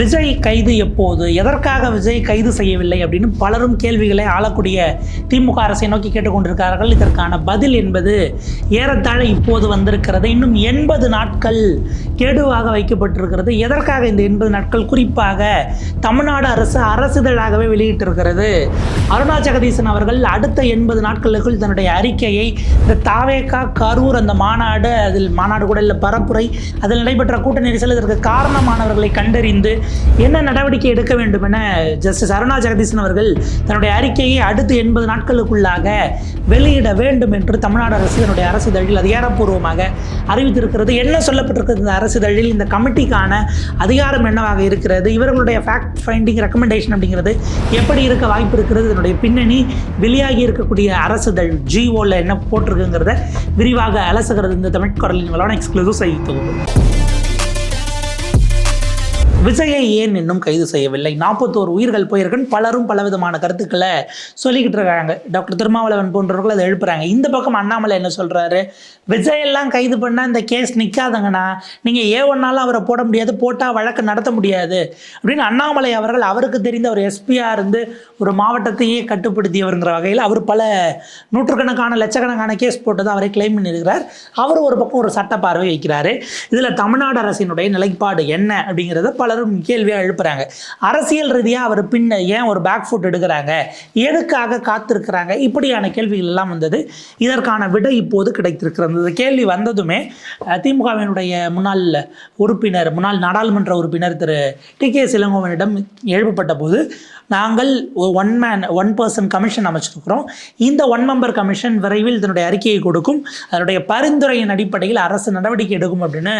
விஜய் கைது எப்போது? எதற்காக விஜய் கைது செய்யவில்லை அப்படின்னு பலரும் கேள்விகளை ஆளக்கூடிய திமுக அரசை நோக்கி கேட்டுக்கொண்டிருக்கிறார்கள். இதற்கான பதில் என்பது ஏறத்தாழ இப்போது வந்திருக்கிறது. இன்னும் எண்பது நாட்கள் கெடுவாக வைக்கப்பட்டிருக்கிறது. எதற்காக இந்த எண்பது நாட்கள்? குறிப்பாக தமிழ்நாடு அரசு அரசிதழாகவே வெளியிட்டிருக்கிறது. அருணா ஜெகதீசன் அவர்கள் அடுத்த எண்பது நாட்களுக்குள் தன்னுடைய அறிக்கையை இந்த தாவேக்கா கரூர் அந்த மாநாடு அதில் மாநாடு கூட இல்லை பரப்புரை அதில் நடைபெற்ற கூட்ட நெரிசல் இதற்கு காரணமானவர்களை கண்டறிந்து என்ன நடவடிக்கை எடுக்க வேண்டும் என ஜஸ்டிஸ் அருணா ஜெகதீசன் அவர்கள் தன்னுடைய அறிக்கையை அடுத்து எண்பது நாட்களுக்குள்ளாக வெளியிட வேண்டும் என்று தமிழ்நாடு அரசு தன்னுடைய அரசிதழில் அதிகாரப்பூர்வமாக அறிவித்திருக்கிறது. என்ன சொல்லப்பட்டிருக்கிறது? இந்த அரசிதழில் இந்த கமிட்டிக்கான அதிகாரம் என்னவாக இருக்கிறது? இவர்களுடைய ஃபேக்ட் ஃபைண்டிங் ரெக்கமெண்டேஷன் அப்படிங்கிறது எப்படி இருக்க வாய்ப்பு இருக்கிறது? இதனுடைய பின்னணி வெளியாகி இருக்கக்கூடிய அரசுதழ் ஜிஓவில் என்ன போட்டிருக்குங்கிறத விரிவாக அலசுகிறது இந்த தமிழ் குரலின் வளவன எக்ஸ்க்ளூசிவ் செய்தி தொகுப்பு. விஜயை ஏன் இன்னும் கைது செய்யவில்லை? நாற்பத்தோரு உயிர்கள் போயிருக்குன்னு பலரும் பலவிதமான கருத்துக்களை சொல்லிக்கிட்டு இருக்காங்க. டாக்டர் திருமாவளவன் போன்றவர்கள் அதை எழுப்புறாங்க. இந்த பக்கம் அண்ணாமலை என்ன சொல்றாரு? விஜய் எல்லாம் கைது பண்ணால் இந்த கேஸ் நிற்காதங்கண்ணா நீங்கள் ஏ ஒன்னாலும் அவரை போட முடியாது போட்டால் வழக்கு நடத்த முடியாது அப்படின்னு அண்ணாமலை அவர்கள் அவருக்கு தெரிந்த ஒரு எஸ்பியாக இருந்து ஒரு மாவட்டத்தையே கட்டுப்படுத்தியவருங்கிற வகையில் அவர் பல நூற்றுக்கணக்கான லட்சக்கணக்கான கேஸ் போட்டதை அவரை கிளைம் பண்ணியிருக்கிறார். அவர் ஒரு பக்கம் ஒரு சட்ட பார்வை வைக்கிறாரு. இதில் தமிழ்நாடு அரசினுடைய நிலைப்பாடு என்ன அப்படிங்கிறத பல பலரும் கேள்வியாக எழுப்புறாங்க. அரசியல் ரீதியாக அவர் பின்ன ஏன் ஒரு பேக் ஃபுட் எடுக்கிறாங்க? எதுக்காக காத்திருக்கிறாங்க? இப்படியான கேள்விகள் எல்லாம் வந்தது. இதற்கான விடை இப்போது கிடைத்திருக்கிறது. இந்த கேள்வி வந்ததுமே திமுகவினுடைய முன்னாள் உறுப்பினர் முன்னாள் நாடாளுமன்ற உறுப்பினர் திரு. டி. கே. சிலங்கோவனிடம் எழுப்பப்பட்ட போது நாங்கள் one man one person commission அமைச்சிருக்கிறோம். இந்த ஒன் மெம்பர் கமிஷன் விரைவில் இதனுடைய அறிக்கையை கொடுக்கும். அதனுடைய பரிந்துரையின் அடிப்படையில் அரசு நடவடிக்கை எடுக்கும் அப்படின்னு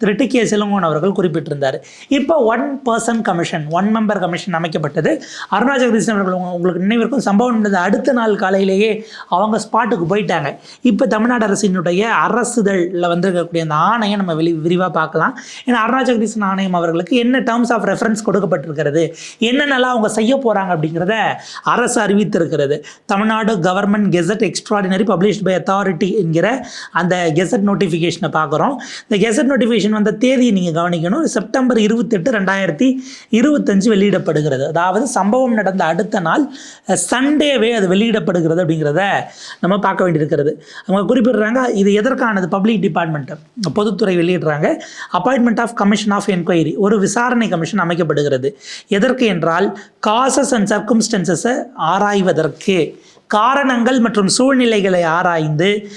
திரு டி கே சிலங்கோன் அவர்கள் குறிப்பிட்டிருந்தார். இப்போ one person commission one member commission அமைக்கப்பட்டது. அருணாச்சல கிருஷ்ணன் அவர்கள் உங்களுக்கு நினைவிற்கும் சம்பவம் நடந்த அடுத்த நாள் காலையிலேயே அவங்க ஸ்பாட்டுக்கு போயிட்டாங்க. இப்போ தமிழ்நாடு அரசினுடைய அரசுதழில் வந்திருக்கக்கூடிய அந்த ஆணையை நம்ம வெளி விரிவாக பார்க்கலாம். ஏன்னா அருணாச்சல கிருஷ்ணன் ஆணையம் அவர்களுக்கு என்ன டேர்ம்ஸ் ஆஃப் ரெஃபரன்ஸ் கொடுக்கப்பட்டிருக்கிறது? என்னென்னலாம் அவங்க செய்ய போகிறாங்க அப்படிங்கிறத அரசு அறிவித்திருக்கிறது. Tamil Nadu government gazette extraordinary published by authority என்கிற அந்த கெசட் நோட்டிஃபிகேஷனை பார்க்குறோம் இந்த கெசட் நோட்டிஃபிகேஷன் வந்த தேதியை நீங்கள் கவனிக்கணும். செப்டம்பர் இருபத்தெட்டு ரெண்டாயிரத்தி இருபத்தஞ்சு வெளியிடப்படுகிறது. அதாவது சம்பவம் நடந்த அடுத்த நாள் சண்டேவே அது வெளியிடப்படுகிறது அப்படிங்கிறத நம்ம பார்க்க வேண்டியிருக்கிறது. அவங்க குறிப்பிடுறாங்க இது எதற்கானது? பப்ளிக் டிபார்ட்மெண்ட் பொதுத்துறை வெளியிடுறாங்க. Appointment of commission of enquiry ஒரு விசாரணை கமிஷன் அமைக்கப்படுகிறது. எதற்கு என்றால் காசஸ் அண்ட் சர்க்கம்ஸ்டன்சஸை ஆராய்வதற்கு காரணங்கள் மற்றும் சூழ்நிலைகளை ஆராய்ந்து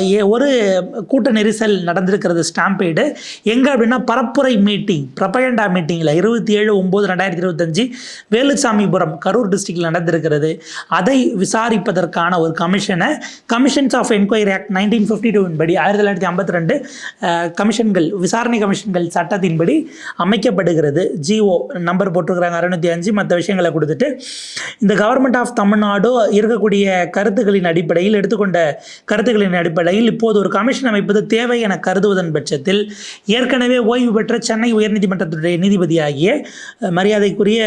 ஏ- ஒரு கூட்ட நெரிசல் நடந்திருக்கிறது ஸ்டாம்பேடு. எங்கே அப்படின்னா பரப்புரை மீட்டிங் பிரபயண்டா மீட்டிங்கில் இருபத்தி ஏழு ஒம்பது ரெண்டாயிரத்தி இருபத்தஞ்சி வேலுசாமிபுரம் கரூர் டிஸ்ட்ரிக்டில் நடந்திருக்கிறது. அதை விசாரிப்பதற்கான ஒரு கமிஷனை commissions of enquiry act nineteen fifty டூவின் படி ஆயிரத்தி தொள்ளாயிரத்தி ஐம்பத்தி ரெண்டு கமிஷன்கள் விசாரணை கமிஷன்கள் சட்டத்தின்படி அமைக்கப்படுகிறது. ஜிஓ நம்பர் போட்டிருக்கிறாங்க அறுநூத்தி அஞ்சு மற்ற விஷயங்களை கொடுத்துட்டு. இந்த கவர்மெண்ட் ஆஃப் தமிழ்நாடு இருக்கக்கூடிய கருத்துக்களின் அடிப்படையில் எடுத்துக்கொண்ட கருத்துக்களின் அடிப்படையில் இப்போது ஒரு கமிஷன் அமைப்பது தேவை என கருதுவதன் பட்சத்தில் ஏற்கனவே ஓய்வு பெற்ற சென்னை உயர்நீதிமன்றத்துடைய நீதிபதியாகிய மரியாதைக்குரிய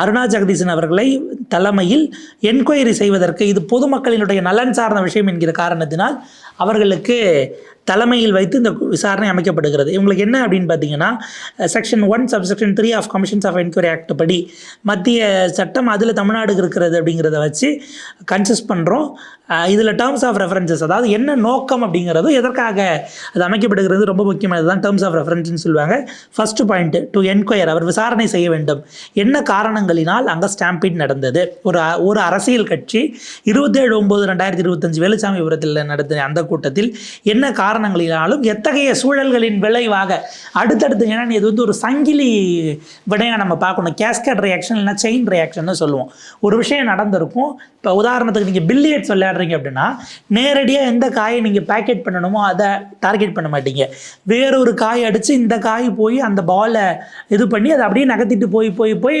அருணா ஜெகதீசன் அவர்களை தலைமையில் என்கொயரி செய்வதற்கு இது பொதுமக்களினுடைய நலன் சார்ந்த விஷயம் என்கிற காரணத்தினால் அவர்களுக்கு தலைமையில் வைத்து இந்த விசாரணை அமைக்கப்படுகிறது. இவங்களுக்கு என்ன அப்படின்னு பார்த்தீங்கன்னா section one subsection three of commissions of enquiry act படி மத்திய சட்டம் அதில் தமிழ்நாடுக்கு இருக்கிறது அப்படிங்கிறத வச்சு கன்சஸ் பண்ணுறோம் இதில் டேர்ம்ஸ் ஆஃப் ரெஃபரன்சஸ் அதாவது என்ன நோக்கம் அப்படிங்கிறது எதற்காக அது அமைக்கப்படுகிறது ரொம்ப முக்கியமானது தான் டேர்ம்ஸ் ஆஃப் ரெஃபரன்ஸ்னு சொல்லுவாங்க. ஃபர்ஸ்ட் பாயிண்ட் டு என்கொயர் அவர் விசாரணை செய்ய வேண்டும். என்ன காரணங்களினால் அங்கே ஸ்டாம்பீட் நடந்தது? ஒரு ஒரு அரசியல் கட்சி இருபத்தேழு ஒம்பது ரெண்டாயிரத்தி இருபத்தஞ்சு வேலுசாமிபுரத்தில் நடத்தின அந்த கூட்டத்தில் என்ன காரணங்களினாலும் எத்தகைய சூழல்களின் விளைவாக அடுத்தடுத்து ஏன்னா இது வந்து ஒரு சங்கிலி விடையாக நம்ம பார்க்கணும். கேஸ்கட் ரியாக்ஷன் இல்லைன்னா செயின் ரியாக்ஷன்னு சொல்லுவோம். ஒரு விஷயம் நடந்திருக்கும். இப்போ உதாரணத்துக்கு நீங்கள் பில்லியட்ஸ் விளையாடுறீங்க அப்படின்னா நேரடியாக எந்த காயை நீங்கள் பேக்கெட் பண்ணணுமோ அதை டார்கெட் பண்ண மாட்டீங்க. வேறொரு காய் அடித்து இந்த காய் போய் அந்த பாலை இது பண்ணி அதை அப்படியே நகர்த்திட்டு போய் போய் போய்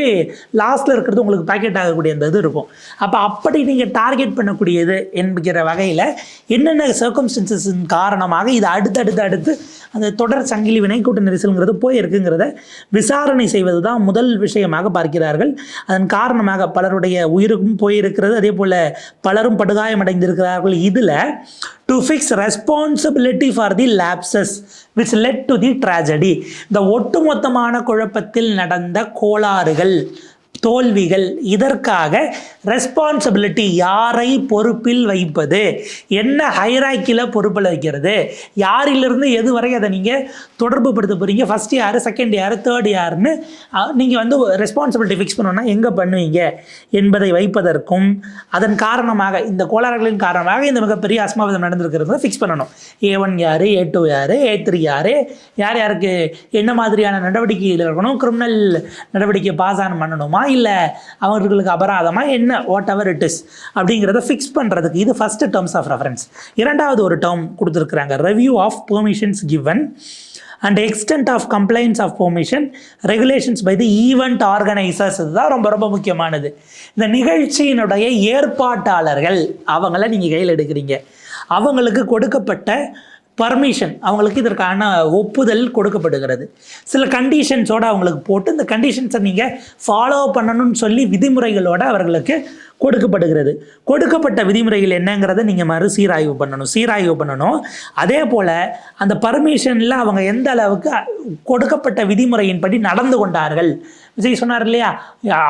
லாஸ்ட்டில் இருக்கிறது உங்களுக்கு பேக்கெட் ஆகக்கூடிய அந்த இது இருக்கும். அப்போ அப்படி நீங்கள் டார்கெட் பண்ணக்கூடியது என்கிற வகையில் என்னென்ன சர்க்கம்ஸ்டன்சஸின் காரணமாக இது அடுத்தடுத்து அடுத்து அந்த தொடர் சங்கிலி வினைக்கூட்ட நெரிசல்ங்கிறது போயிருக்குங்கிறத விசாரணை செய்வது தான் முதல் விஷயமாக பார்க்கிறார்கள். அதன் காரணமாக பலருடைய உயிருக்கும் போயிருக்கிறது. அதே போல் பலரும் படுகாயமடைந்திருக்கிறார்கள். இதில் to fix responsibility for the lapses which led to the tragedy இந்த ஒட்டுமொத்தமான குழப்பத்தில் நடந்த கோளாறுகள் தோல்விகள் இதற்காக ரெஸ்பான்சிபிலிட்டி யாரை பொறுப்பில் வைப்பது? என்ன ஹைராக்கியில் பொறுப்பில் வைக்கிறது? யாரிலிருந்து எது வரை அதை நீங்கள் தொடர்பு படுத்த போகிறீங்க ஃபஸ்ட் யார் செகண்ட் யார் தேர்ட் யாருன்னு நீங்கள் வந்து ரெஸ்பான்சிபிலிட்டி ஃபிக்ஸ் பண்ணோன்னா எங்கே பண்ணுவீங்க? என்பதை வைப்பதற்கும் அதன் காரணமாக இந்த கோளாறுகளின் காரணமாக இந்த மிகப்பெரிய அஸ்மாவிதம் நடந்திருக்கிறது ஃபிக்ஸ் பண்ணணும். ஏ ஒன் யார் ஏ டூ யார் ஏ த்ரீ யார் யார் யாருக்கு என்ன மாதிரியான நடவடிக்கையில் இருக்கணும் கிரிமினல் நடவடிக்கை பாஸ் ஆன் பண்ணணுமா? இல்லை. அவர்களுக்கு அபராதமா என்ன? வாட் எவர் இட் இஸ் அப்படிங்கிறத ஃபிக்ஸ் பண்ணுறதுக்கு இது ஃபஸ்ட்டு டேர்ம்ஸ் ஆஃப் ரெஃபரன்ஸ் இரண்டாவது ஒரு டேர்ம் கொடுத்துருக்குறாங்க. Review of permissions given and extent of complaints of permission regulations by the event organisers இதுதான் ரொம்ப ரொம்ப முக்கியமானது. இந்த நிகழ்ச்சியினுடைய ஏற்பாட்டாளர்கள் அவங்கள நீங்கள் கையில் எடுக்கிறீங்க. அவங்களுக்கு கொடுக்கப்பட்ட பர்மிஷன் அவங்களுக்கு இதற்கான ஒப்புதல் கொடுக்கப்படுகிறது. சில கண்டிஷன்ஸோடு அவங்களுக்கு போட்டு இந்த கண்டிஷன்ஸை நீங்கள் ஃபாலோ பண்ணணும்னு சொல்லி விதிமுறைகளோடு அவர்களுக்கு கொடுக்கப்படுகிறது. கொடுக்கப்பட்ட விதிமுறைகள் என்னங்கிறத நீங்கள் மறுசீராய்வு பண்ணணும். சீராய்வு பண்ணணும். அதே போல் அந்த பர்மிஷனில் அவங்க எந்த அளவுக்கு கொடுக்கப்பட்ட விதிமுறையின்படி நடந்து கொண்டார்கள். விஜய் சொன்னார் இல்லையா?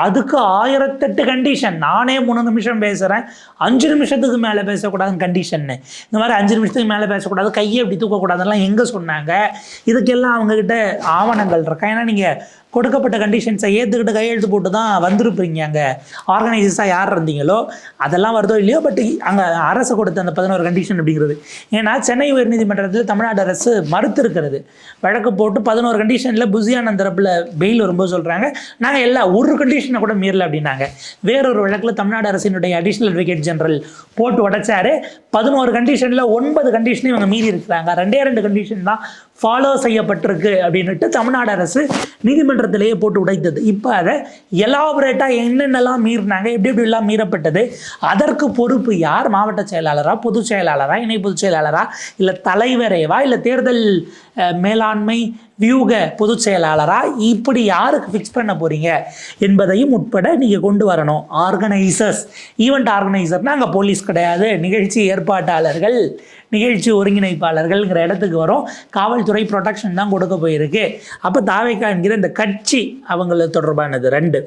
அதுக்கு ஆயிரத்தெட்டு கண்டிஷன் நானே மூணு நிமிஷம் பேசுகிறேன் அஞ்சு நிமிஷத்துக்கு மேலே பேசக்கூடாதுன்னு கண்டிஷன்னு இந்த மாதிரி அஞ்சு நிமிஷத்துக்கு மேலே பேசக்கூடாது. கையை இப்படி தூக்கக்கூடாதுலாம் எங்கே சொன்னாங்க? இதுக்கெல்லாம் அவங்கக்கிட்ட ஆவணங்கள் இருக்கா? ஏன்னா நீங்கள் கொடுக்கப்பட்ட கண்டிஷன்ஸை ஏற்றுக்கிட்டு கையெழுத்து போட்டு தான் வந்திருப்பீங்க அங்கே. ஆர்கனைசர்ஸாக யார் இருந்தீங்களோ அதெல்லாம் வருதோ இல்லையோ பட் அங்கே அரசு கொடுத்த அந்த பதினோரு கண்டிஷன் அப்படிங்கிறது. ஏன்னா சென்னை உயர்நீதிமன்றத்தில் தமிழ்நாடு அரசு மறுத்திருக்கிறது. வழக்கு போட்டு பதினோரு கண்டிஷனில் புசியான தரப்பில் பெயில் வரும்போது சொல்கிறாங்க நாங்கள் எல்லா ஒரு கண்டிஷனை கூட மீறல அப்படின்னாங்க. வேறொரு வழக்கில் தமிழ்நாடு அரசினுடைய அடிஷ்னல் அட்வொகேட் ஜெனரல் போட்டு உடைச்சாரு. பதினோரு கண்டிஷனில் ஒன்பது கண்டிஷனையும் இவங்க மீறி இருக்கிறாங்க. ரெண்டே ரெண்டு கண்டிஷன் தான் ஃபாலோ செய்யப்பட்டிருக்கு அப்படின்னுட்டு தமிழ்நாடு அரசு நீதிமன்றத்திலேயே போட்டு உடைத்தது. இப்போ அதை எலாபரேட்டாக என்னென்னலாம் மீறினாங்க எப்படி எப்படிலாம் மீறப்பட்டது அதற்கு பொறுப்பு யார்? மாவட்ட செயலாளரா பொதுச் செயலாளராக இணை பொதுச் செயலாளரா இல்லை தலைவரேவா இல்லை தேர்தல் மேலாண்மை வியூக பொதுச் செயலாளராக இப்படி யாருக்கு ஃபிக்ஸ் பண்ண போகிறீங்க என்பதையும் உட்பட நீங்கள் கொண்டு வரணும். ஆர்கனைசர்ஸ் ஈவெண்ட் ஆர்கனைசர்னால் அங்கே போலீஸ் கிடையாது. நிகழ்ச்சி ஏற்பாட்டாளர்கள் நிகழ்ச்சி ஒருங்கிணைப்பாளர்கள்ங்கிற இடத்துக்கு வரும். காவல்துறை ப்ரொடெக்ஷன் தான் கொடுக்க போயிருக்கு. அப்போ தாவேக்கா என்கிற இந்த கட்சி அவங்கள தொடர்பானது. ரெண்டு.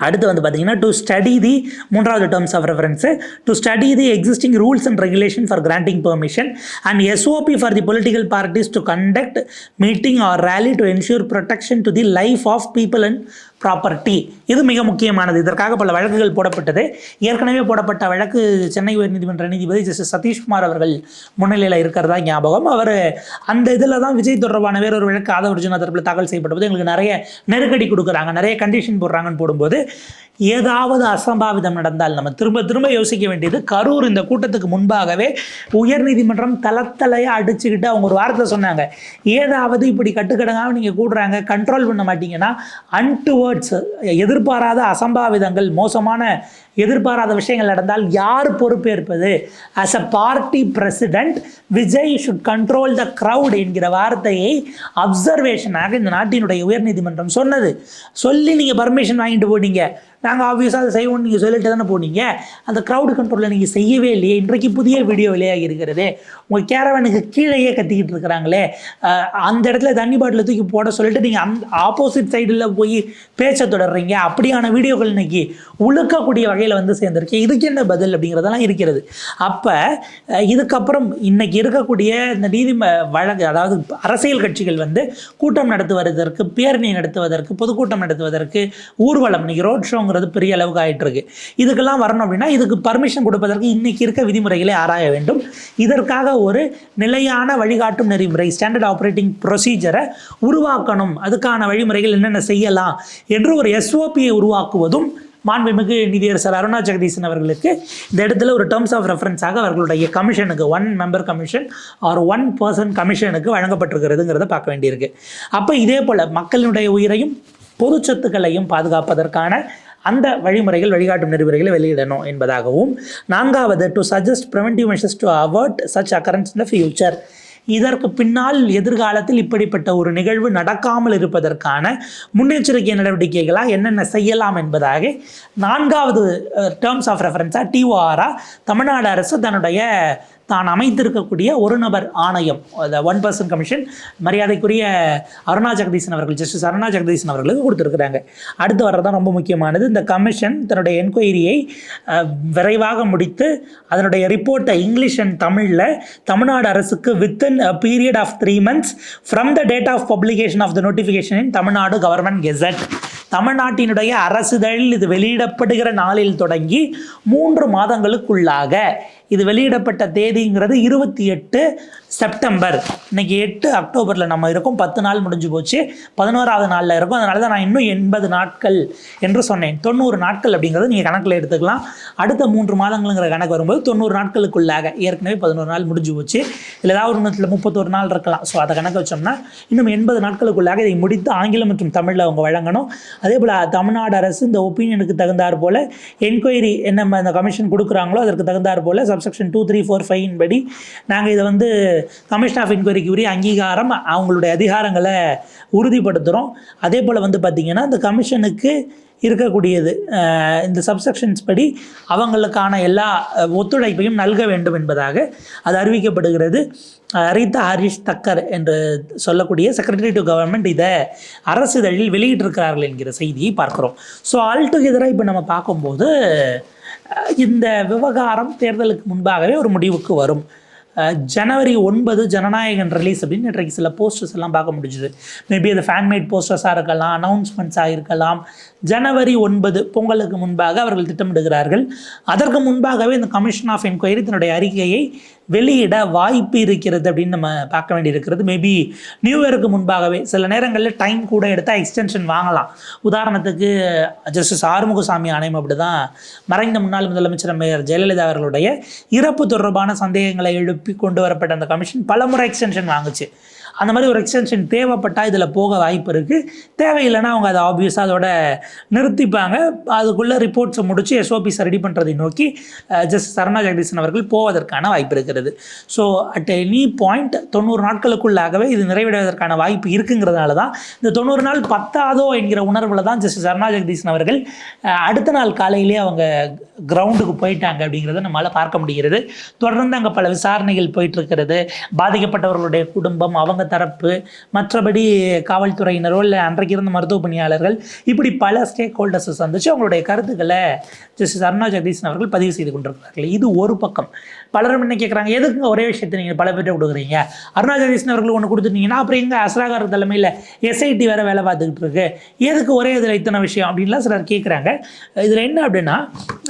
அடுத்து வந்து பார்த்தீங்கன்னா டு ஸ்டடி தி மூன்றாவது terms of reference to study the existing rules and regulation for granting permission and SOP for the political parties to conduct meeting or rally to ensure protection to the life of people and property இது மிக முக்கியமானது. இதற்காக பல வழக்குகள் போடப்பட்டது. ஏற்கனவே போடப்பட்ட வழக்கு சென்னை உயர்நீதிமன்ற நீதிபதி ஜஸ்டிஸ் சதீஷ்குமார் அவர்கள் முன்னிலையில் இருக்கிறதா ஞாபகம்? அவர் அந்த இதில் தான் விஜய் தொடர்பான வேறொரு வழக்கு ஆதவ தரப்பில் தாக்கல் செய்யப்பட்டபோது எங்களுக்கு நிறைய நெருக்கடி கொடுக்குறாங்க. நிறைய கண்டிஷன் போடுறாங்கன்னு போடும்போது ஏதாவது அசம்பாவிதம் நடந்தால் நம்ம திரும்ப திரும்ப யோசிக்க வேண்டியது கரூர் இந்த கூட்டத்துக்கு முன்பாகவே உயர்நீதிமன்றம் தளத்தலையாக அடிச்சுக்கிட்டு அவங்க ஒரு வார்த்தை சொன்னாங்க. ஏதாவது இப்படி கட்டுக்கடங்காமல் நீங்கள் கூடுறாங்க கண்ட்ரோல் பண்ண மாட்டீங்கன்னா பேர்ட்ஸ் எதிர்பாராத அசம்பாவிதங்கள் மோசமான எதிர்பாராத விஷயங்கள் நடந்தால் யார் பொறுப்பேற்பது? As a party president Vijay should control the crowd என்கிற வார்த்தையை அப்சர்வேஷனாக இந்த நாட்டினுடைய உயர்நீதிமன்றம் சொன்னது. சொல்லி நீங்கள் பர்மிஷன் வாங்கிட்டு போனீங்க. நாங்கள் ஆப்வியஸாக அதை செய்வோம்னு நீங்கள் சொல்லிட்டு தானே போனீங்க. அந்த க்ரௌடு கண்ட்ரோலில் நீங்கள் செய்யவே இல்லையே. இன்றைக்கு புதிய வீடியோ வெளியாகி இருக்கிறது. உங்கள் கேரவனுக்கு கீழேயே கத்திக்கிட்டு இருக்கிறாங்களே. அந்த இடத்துல தண்ணி பாட்டில் தூக்கி போட சொல்லிட்டு நீங்கள் அந் ஆப்போசிட் சைடில் போய் பேச்சை தொடர்றீங்க. அப்படியான வீடியோக்கள் இன்னைக்கு உழுக்கக்கூடிய வகையில் வந்து சேர்ந்துருக்கு. இதுக்கு என்ன பதில் அப்படிங்கிறதெல்லாம் இருக்கிறது. அப்போ இதுக்கப்புறம் இன்னைக்கு இருக்கக்கூடிய இந்த நீதி வழக்கு அதாவது அரசியல் கட்சிகள் வந்து கூட்டம் நடத்துவதற்கு பேரணி நடத்துவதற்கு பொதுக்கூட்டம் நடத்துவதற்கு ஊர்வலம் இன்றைக்கி ரோட் ஷோங்கிறது பெரிய அளவுக்கு ஆகிட்டுருக்கு இதுக்கெல்லாம் வரணும் அப்படின்னா இதுக்கு பர்மிஷன் கொடுப்பதற்கு இன்றைக்கி இருக்க விதிமுறைகளை ஆராய வேண்டும். இதற்காக ஒரு நிலையான வழிகாட்டும் நெறிமுறை ஸ்டாண்டர்ட் ஆப்ரேட்டிங் ப்ரொசீஜரை உருவாக்கணும். அதுக்கான வழிமுறைகள் என்னென்ன செய்யலாம் என்று ஒரு எஸ்ஓபியை உருவாக்குவதும் மாண்புமிகு நிதியரசர் அருணா ஜெகதீசன் அவர்களுக்கு இந்த இடத்துல ஒரு டேர்ம்ஸ் ஆஃப் ரெஃபரன்ஸாக அவர்களுடைய கமிஷனுக்கு one member commission or one person கமிஷனுக்கு வழங்கப்பட்டிருக்கிறதுங்கிறத பார்க்க வேண்டியிருக்கு. அப்போ இதே போல் மக்களினுடைய உயிரையும் பொது சொத்துக்களையும் பாதுகாப்பதற்கான அந்த வழிமுறைகள் வழிகாட்டும் நெறிமுறைகளை வெளியிடணும் என்பதாகவும் நான்காவது to suggest preventive measures to avoid such occurrence in the future இதற்கு பின்னால் எதிர்காலத்தில் இப்படிப்பட்ட ஒரு நிகழ்வு நடக்காமல் இருப்பதற்கான முன்னெச்சரிக்கை நடவடிக்கைகளாக என்னென்ன செய்யலாம் என்பதாக நான்காவது டேர்ம்ஸ் ஆஃப் ரெஃபரன்ஸாக டிஓஆராக தமிழ்நாடு அரசு தன்னுடைய தான் அமைத்திருக்கக்கூடிய ஒரு நபர் ஆணையம் ஒன் பர்சன் கமிஷன் மரியாதைக்குரிய அருணா ஜெகதீசன் அவர்கள் ஜஸ்டிஸ் அருணா ஜெகதீசன் அவர்களுக்கு கொடுத்துருக்குறாங்க. அடுத்து வர்றதான் ரொம்ப முக்கியமானது இந்த கமிஷன் தன்னுடைய என்கொயரியை விரைவாக முடித்து அதனுடைய ரிப்போர்ட்டை இங்கிலீஷ் அண்ட் தமிழில் தமிழ்நாடு அரசுக்கு within a period of three months from the date of publication of the notification in Tamil Nadu government gazette தமிழ்நாட்டினுடைய அரசுதழில் இது வெளியிடப்படுகிற நாளில் தொடங்கி மூன்று மாதங்களுக்குள்ளாக. இது வெளியிடப்பட்ட தேதிங்கிறது இருபத்தி எட்டு செப்டம்பர். இன்னைக்கு எட்டு அக்டோபரில் நம்ம இருக்கோம். பத்து நாள் முடிஞ்சு போச்சு. பதினோராவது நாளில் இருக்கும். அதனால தான் நான் இன்னும் எண்பது நாட்கள் என்று சொன்னேன். தொண்ணூறு நாட்கள் அப்படிங்கிறது நீங்கள் கணக்கில் எடுத்துக்கலாம். அடுத்த மூன்று மாதங்கள்ங்கிற கணக்கு வரும்போது தொண்ணூறு நாட்களுக்குள்ளாக. ஏற்கனவே பதினோரு நாள் முடிஞ்சு போச்சு. இல்லை ஏதாவது ஒரு முப்பத்தொரு நாள் இருக்கலாம். ஸோ அதை கணக்கு வச்சோம்னா இன்னும் எண்பது நாட்களுக்குள்ளாக இதை முடித்து ஆங்கிலம் மற்றும் தமிழில் அவங்க வழங்கணும். அதே போல் தமிழ்நாடு அரசு இந்த ஒப்பீனியனுக்கு தகுந்தாற் போல் என்கொயரி என்ன அந்த கமிஷன் கொடுக்குறாங்களோ அதற்கு தகுந்தாற் போல் subsection two three four five படி நாங்கள் இதை வந்து கமிஷன் ஆஃப் என்கொயரிக்கு உரிய அங்கீகாரம் அவங்களுடைய அதிகாரங்களை உறுதிப்படுத்துகிறோம் அதே போல் வந்து பார்த்திங்கன்னா இந்த கமிஷனுக்கு இருக்கக்கூடியது இந்த சப்செக்ஷன்ஸ் படி அவங்களுக்கான எல்லா ஒத்துழைப்பையும் நல்க வேண்டும் என்பதாக அது அறிவிக்கப்படுகிறது. ரீதா ஹரிஷ் தக்கர் என்று சொல்லக்கூடிய செக்ரட்டரி டு கவர்மெண்ட் இதை அரசிதழில் வெளியிட்டிருக்கிறார்கள் என்கிற செய்தியை பார்க்குறோம். ஸோ ஆல் டுகெதராக இப்போ நம்ம பார்க்கும்போது இந்த விவகாரம் தேர்தலுக்கு முன்பாகவே ஒரு முடிவுக்கு வரும். ஜனவரி ஒன்பது ஜனநாயகன் ரிலீஸ் அப்படின்னு இன்றைக்கு சில போஸ்டர்ஸ் எல்லாம் பார்க்க முடிஞ்சுது. மேபி அது ஃபேன்மேட் போஸ்டர்ஸாக இருக்கலாம் அனௌன்ஸ்மெண்ட்ஸாக இருக்கலாம். ஜனவரி ஒன்பது பொங்கலுக்கு முன்பாக அவர்கள் திட்டமிடுகிறார்கள். அதற்கு முன்பாகவே இந்த கமிஷன் ஆஃப் என்கொயரி தன்னுடைய அறிக்கையை வெளியிட வாய்ப்பு இருக்கிறது அப்படின்னு நம்ம பார்க்க வேண்டியிருக்கிறது. மேபி நியூ இயருக்கு முன்பாகவே சில நேரங்களில் டைம் கூட எடுத்தால் எக்ஸ்டென்ஷன் வாங்கலாம். உதாரணத்துக்கு ஜஸ்டிஸ் ஆறுமுகசாமி ஆணையம் அப்படி தான் மறைந்த முன்னாள் முதலமைச்சர் மேயர் ஜெயலலிதா அவர்களுடைய இறப்பு தொடர்பான சந்தேகங்களை எழுப்பி கொண்டு வரப்பட்ட அந்த கமிஷன் பலமுறை எக்ஸ்டென்ஷன் வாங்குச்சு. அந்த மாதிரி ஒரு எக்ஸ்டென்ஷன் தேவைப்பட்டால் இதில் போக வாய்ப்பு இருக்குது தேவையில்லைன்னா அவங்க அதை ஆப்வியஸாக அதோட நிறுத்திப்பாங்க. அதுக்குள்ளே ரிப்போர்ட்ஸை முடித்து எஸ்ஓபிஸை ரெடி பண்ணுறதை நோக்கி ஜஸ்ட் சரணா ஜெகதீசன் அவர்கள் போவதற்கான வாய்ப்பு இருக்கிறது. ஸோ அட் எனி பாயிண்ட் தொண்ணூறு நாட்களுக்குள்ளாகவே இது நிறைவேறுவதற்கான வாய்ப்பு இருக்குங்கிறதுனால தான் இந்த தொண்ணூறு நாள் பத்தாதோ என்கிற உணர்வில் தான் ஜஸ்ட் சரணா ஜெகதீசன் அவர்கள் அடுத்த நாள் காலையிலேயே அவங்க கிரவுண்டுக்கு போயிட்டாங்க அப்படிங்கிறத நம்மளால் பார்க்க முடிகிறது. தொடர்ந்து அங்கே பல விசாரணைகள் போயிட்டு இருக்கிறது. பாதிக்கப்பட்டவர்களுடைய குடும்பம் அவங்க தரப்பு மற்றபடி காவல்துறையினரோ இல்லை அன்றைக்கு இருந்த மருத்துவ பணியாளர்கள் இப்படி பல ஸ்டேக் ஹோல்டர்ஸை சந்திச்சு அவங்களுடைய கருத்துக்களை ஜஸ்டிஸ் அருணா ஜெகதீசன் அவர்கள் பதிவு செய்து கொண்டிருக்கிறார்கள். இது ஒரு பக்கம். பலரும் என்ன கேட்குறாங்க எதுக்குங்க ஒரே விஷயத்தை நீங்கள் பல பேர்ட்ட கொடுக்குறீங்க? அருணா ஜெகதீசன் அவர்கள் ஒன்று கொடுத்துட்டீங்கன்னா அப்புறம் எங்கே அசராகார தலைமையில் எஸ்ஐடி வேறு வேலை பார்த்துக்கிட்டு இருக்கு. எதுக்கு ஒரே இதில் இத்தனை விஷயம் அப்படின்லாம் சிலர் கேட்குறாங்க இதில் என்ன அப்படின்னா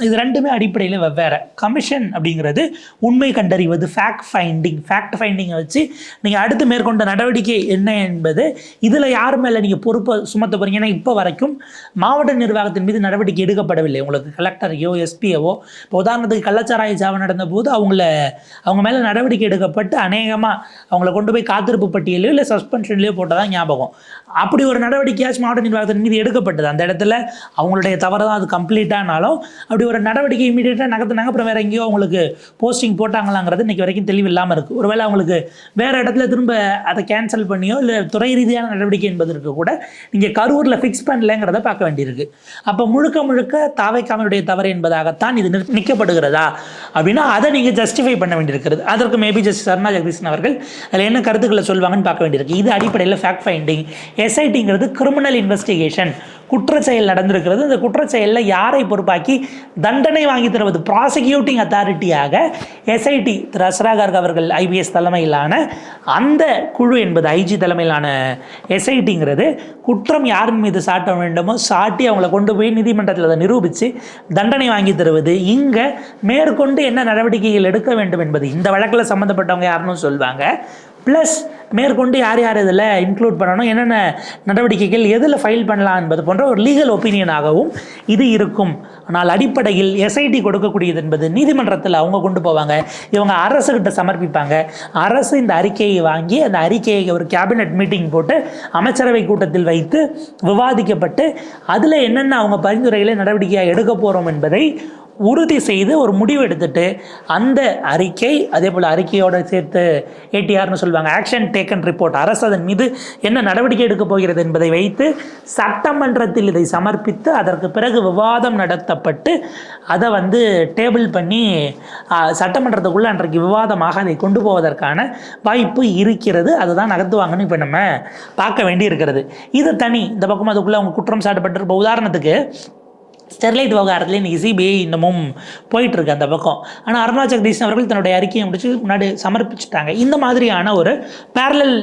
இது ரெண்டுமே அடிப்படையில் வெவ்வேறு. கமிஷன் அப்படிங்கிறது உண்மை கண்டறிவது ஃபேக்ட் ஃபைண்டிங் ஃபேக்ட் ஃபைண்டிங்கை வச்சு நீங்கள் அடுத்து மேற்கொண்ட நடவடிக்கை என்ன என்பது இதில் யார் மேலே நீங்கள் பொறுப்பை சுமத்த போகிறீங்க ஏன்னா இப்போ வரைக்கும் மாவட்ட நிர்வாகத்தின் மீது நடவடிக்கை எடுக்கப்படவில்லை. உங்களுக்கு கலெக்டரையோ எஸ்பியவோ இப்போ உதாரணத்துக்கு கள்ளச்சாராய ஜாவை நடந்த போது அவங்க அவங்கள அவங்க மேலே நடவடிக்கை எடுக்கப்பட்டு அநேகமாக அவங்கள கொண்டு போய் காத்திருப்பு பட்டியலையோ இல்லை சஸ்பென்ஷன்லையோ போட்டதான் ஞாபகம். அப்படி ஒரு நடவடிக்கையாச்சும் மாவட்ட நிர்வாகத்தின் மீது எடுக்கப்பட்டது. அந்த இடத்துல அவங்களுடைய தவறு தான் அது கம்ப்ளீட்டானாலும் அப்படி ஒரு நடவடிக்கை இமீடியட்டாக நகர்த்தினாங்க. அப்புறம் வேறு எங்கேயோ அவங்களுக்கு போஸ்டிங் போட்டாங்களாங்கிறது இன்றைக்கி வரைக்கும் தெளிவு இல்லாமல் இருக்குது ஒருவேளை அவங்களுக்கு வேறு இடத்துல திரும்ப அதை கேன்சல் பண்ணியோ இல்லை துறை ரீதியான நடவடிக்கை என்பதற்கு கூட நீங்கள் கரூரில் ஃபிக்ஸ் பண்ணலங்கிறத பார்க்க வேண்டியிருக்கு. அப்போ முழுக்க முழுக்க தாவைக்காமனுடைய தவறு என்பதாகத்தான் இது நிற்கப்படுகிறதா? அப்படின்னா அதை நீங்கள் ஜஸ்டிஃபை பண்ண வேண்டியிருக்கிறது. அதற்கு மேபி ஜஸ்டிஸ் அருணா ஜெகதீஷன் அவர்கள் அதில் என்ன கருத்துக்களை சொல்வாங்கன்னு பார்க்க வேண்டியிருக்கு. இது அடிப்படையில் ஃபேக்ட் ஃபைண்டிங் எஸ்ஐடிங்கிறது கிரிமினல் இன்வெஸ்டிகேஷன் குற்றச்செயல் நடந்திருக்கிறது. இந்த குற்றச்செயலில் யாரை பொறுப்பாக்கி தண்டனை வாங்கி தருவது? ப்ராசிக்யூட்டிங் அத்தாரிட்டியாக எஸ்ஐடி திரு அஸ்ராகர் அவர்கள் ஐபிஎஸ் தலைமையிலான அந்த குழு என்பது ஐஜி தலைமையிலான எஸ்ஐடிங்கிறது குற்றம் யாரின் மீது சாட்ட வேண்டுமோ சாட்டி அவங்கள கொண்டு போய் நீதிமன்றத்தில் அதை நிரூபித்து தண்டனை வாங்கி தருவது. இங்கே மேற்கொண்டு என்ன நடவடிக்கைகள் எடுக்க வேண்டும் என்பது. இந்த வழக்கில் சம்மந்தப்பட்டவங்க யாருன்னு சொல்லுவாங்க ப்ளஸ் மேற்கொண்டு யார் யார் இதில் இன்க்ளூட் பண்ணணும் என்னென்ன நடவடிக்கைகள் எதில் ஃபைல் பண்ணலாம் என்பது போன்ற ஒரு லீகல் ஒப்பீனியனாகவும் இது இருக்கும். ஆனால் அடிப்படையில் எஸ்ஐடி கொடுக்கக்கூடியது என்பது நீதிமன்றத்தில் அவங்க கொண்டு போவாங்க. இவங்க அரசுகிட்ட சமர்ப்பிப்பாங்க. அரசு இந்த அறிக்கையை வாங்கி அந்த அறிக்கையை ஒரு கேபினெட் மீட்டிங் போட்டு அமைச்சரவை கூட்டத்தில் வைத்து விவாதிக்கப்பட்டு அதில் என்னென்ன அவங்க பரிந்துரைகளை நடவடிக்கையாக எடுக்க போகிறோம் என்பதை உறுதி செய்து ஒரு முடிவு எடுத்துட்டு அந்த அறிக்கை அதே போல் அறிக்கையோடு சேர்த்து ஏடிஆர்னு சொல்லுவாங்க ஆக்ஷன் டேக்கன் ரிப்போர்ட் அரசு அதன் மீது என்ன நடவடிக்கை எடுக்கப் போகிறது என்பதை வைத்து சட்டமன்றத்தில் இதை சமர்ப்பித்து அதற்கு பிறகு விவாதம் நடத்தப்பட்டு அதை வந்து டேபிள் பண்ணி சட்டமன்றத்துக்குள்ளே அன்றைக்கு விவாதமாக அதை கொண்டு போவதற்கான வாய்ப்பு இருக்கிறது. அதுதான் நகர்த்துவாங்கன்னு இப்போ நம்ம பார்க்க வேண்டி இருக்கிறது இது தனி. இந்த பக்கம் அதுக்குள்ளே அவங்க குற்றம் சாட்டப்பட்டிருப்ப உதாரணத்துக்கு ஸ்டெர்லைட் விவகாரத்தில் இன்றைக்கி சிபிஐ இன்னமும் போயிட்டுருக்கு அந்த பக்கம். ஆனால் அருணாச்சல் ஜெகதீஷன் அவர்கள் தன்னுடைய அறிக்கையை முடிச்சு முன்னாடி சமர்ப்பிச்சிட்டாங்க. இந்த மாதிரியான ஒரு பேரலல்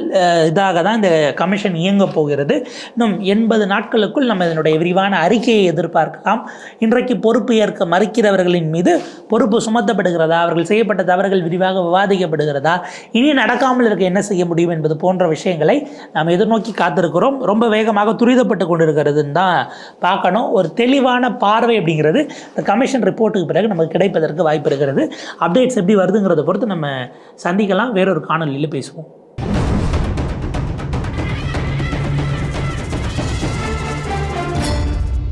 இதாக தான் இந்த கமிஷன் இயங்க போகிறது. இன்னும் எண்பது நாட்களுக்குள் நம்ம இதனுடைய விரிவான அறிக்கையை எதிர்பார்க்கலாம். இன்றைக்கு பொறுப்பு ஏற்க மறுக்கிறவர்களின் மீது பொறுப்பு சுமத்தப்படுகிறதா? அவர்கள் செய்யப்பட்ட தவறுகள் விரிவாக விவாதிக்கப்படுகிறதா? இனி நடக்காமல் இருக்க என்ன செய்ய முடியும் என்பது போன்ற விஷயங்களை நாம் எதிர்நோக்கி காத்திருக்கிறோம். ரொம்ப வேகமாக துரிதப்பட்டு கொண்டிருக்கிறதுன்னு தான் பார்க்கணும். ஒரு தெளிவான பார்வை அப்படிங்கிறது இந்த கமிஷன் ரிப்போர்ட்டுக்கு பிறகு நமக்கு கிடைப்பதற்கு வாய்ப்பு இருக்கிறது. அப்டேட்ஸ் எப்படி வருதுங்கிறத பொறுத்து நம்ம சந்திக்கலாம். வேறொரு காணொலியில் பேசுவோம்.